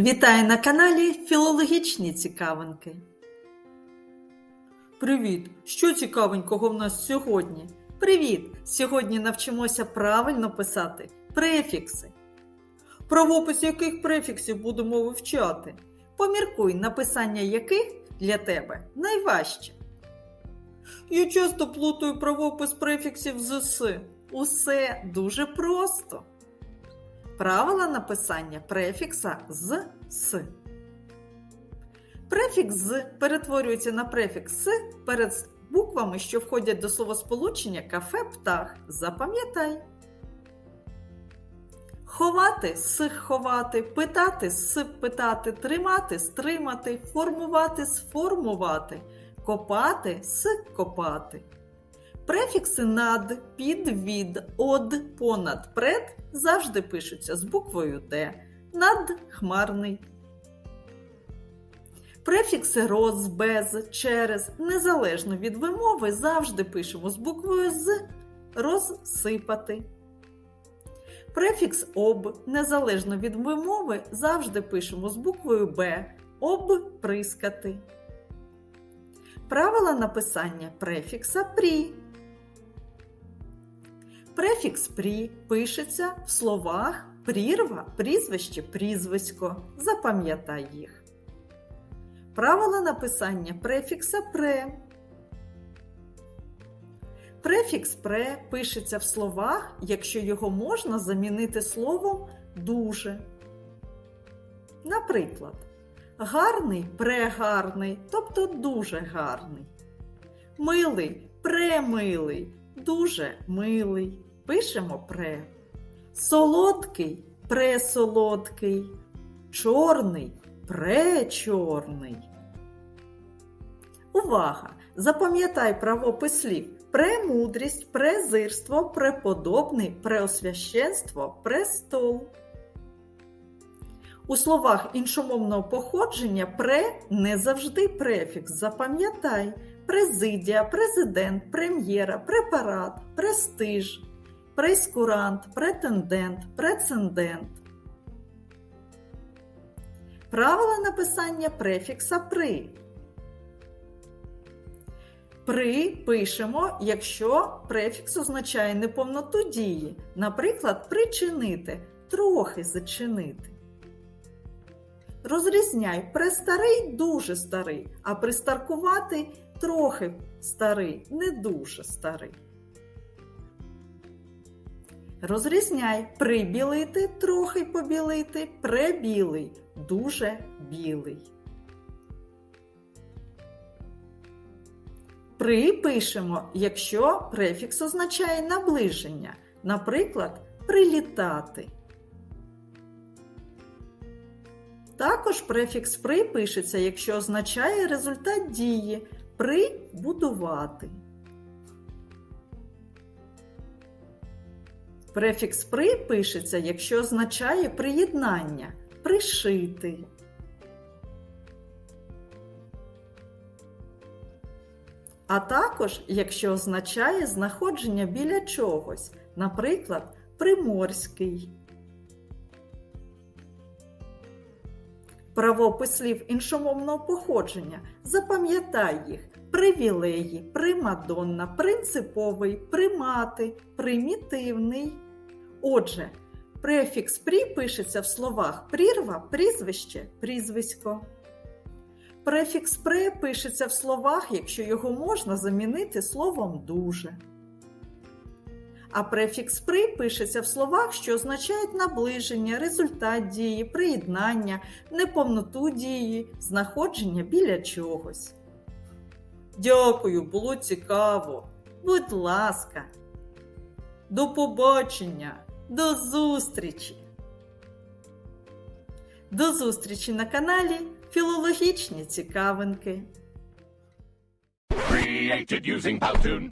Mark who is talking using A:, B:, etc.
A: Вітаю на каналі Філологічні цікавинки. Привіт! Що цікавенького в нас сьогодні? Привіт! Сьогодні навчимося правильно писати префікси. Правопис яких префіксів будемо вивчати? Поміркуй, написання яких для тебе найважче. Я часто плутаю правопис префіксів з «с». Усе дуже просто. Правила написання префікса з с. Префікс з перетворюється на префікс с перед буквами, що входять до словосполучення кафе птах. Запам'ятай. Ховати с ховати, питати с питати, тримати стримати, формувати сформувати, копати с копати. Префікси над, під, від, од, понад, пред завжди пишуться з буквою Д. Над хмарний. Префікси роз, без, через, незалежно від вимови, завжди пишемо з буквою з розсипати. Префікс об, незалежно від вимови, завжди пишемо з буквою Б. Обприскати. Правила написання префікса прі. Префікс прі пишеться в словах прірва, прізвище, прізвисько. Запам'ятай їх. Правила написання префікса пре. Префікс пре пишеться в словах, якщо його можна замінити словом дуже. Наприклад, гарний прегарний, тобто дуже гарний. Милий премилий, дуже милий. Пишемо пре. Солодкий пресолодкий. Чорний пречорний. Увага! Запам'ятай правопис слів премудрість, презирство, преподобний, преосвященство, престол. У словах іншомовного походження пре не завжди префікс. Запам'ятай президія, президент, прем'єра, препарат, престиж, прейскурант, претендент, прецедент. Правила написання префікса при. При пишемо, якщо префікс означає неповноту дії. Наприклад, причинити, трохи зачинити. Розрізняй престарий дуже старий, а пристаркуватий трохи старий, не дуже старий. Розрізняй прибілити, трохи побілити, пребілий, дуже білий. При пишемо, якщо префікс означає наближення, наприклад, прилітати. Також префікс при пишеться, якщо означає результат дії прибудувати. Префікс при пишеться, якщо означає приєднання пришити. А також, якщо означає знаходження біля чогось, наприклад, приморський. Правопис слів іншомовного походження. Запам'ятай їх привілеї, примадонна, принциповий, примати, примітивний. Отже, префікс прі пишеться в словах прірва, прізвище, прізвисько. Префікс пре пишеться в словах, якщо його можна замінити словом дуже. А префікс при пишеться в словах, що означають наближення, результат дії, приєднання, неповноту дії, знаходження біля чогось. Дякую, було цікаво. Будь ласка. До побачення, до зустрічі. До зустрічі на каналі Філологічні цікавинки.
B: Created using Powtoon.